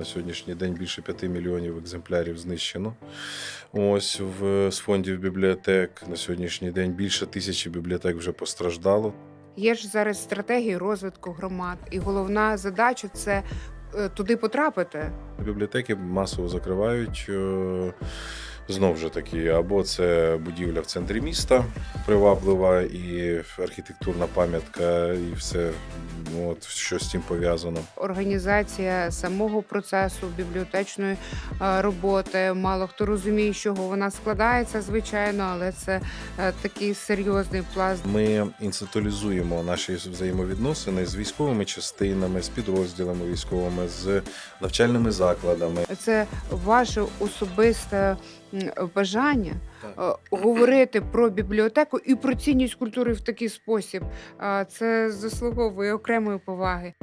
На сьогоднішній день більше 5 мільйонів екземплярів знищено. Ось в з фондів бібліотек. На сьогоднішній день більше тисячі бібліотек вже постраждало. Є ж зараз стратегії розвитку громад, і головна задача це е, туди потрапити. Бібліотеки масово закривають. е, Знов же таки, або це будівля в центрі міста приваблива і архітектурна пам'ятка, і все, от, що з цим пов'язано. Організація самого процесу бібліотечної е, роботи. Мало хто розуміє, з чого вона складається, звичайно, але це е, такий серйозний пласт. Ми інституалізуємо наші взаємовідносини з військовими частинами, з підрозділами військовими, з навчальними закладами. Це ваше особисте бажання так. говорити про бібліотеку і про цінність культури в такий спосіб. Е, Це заслуговує окремої поваги.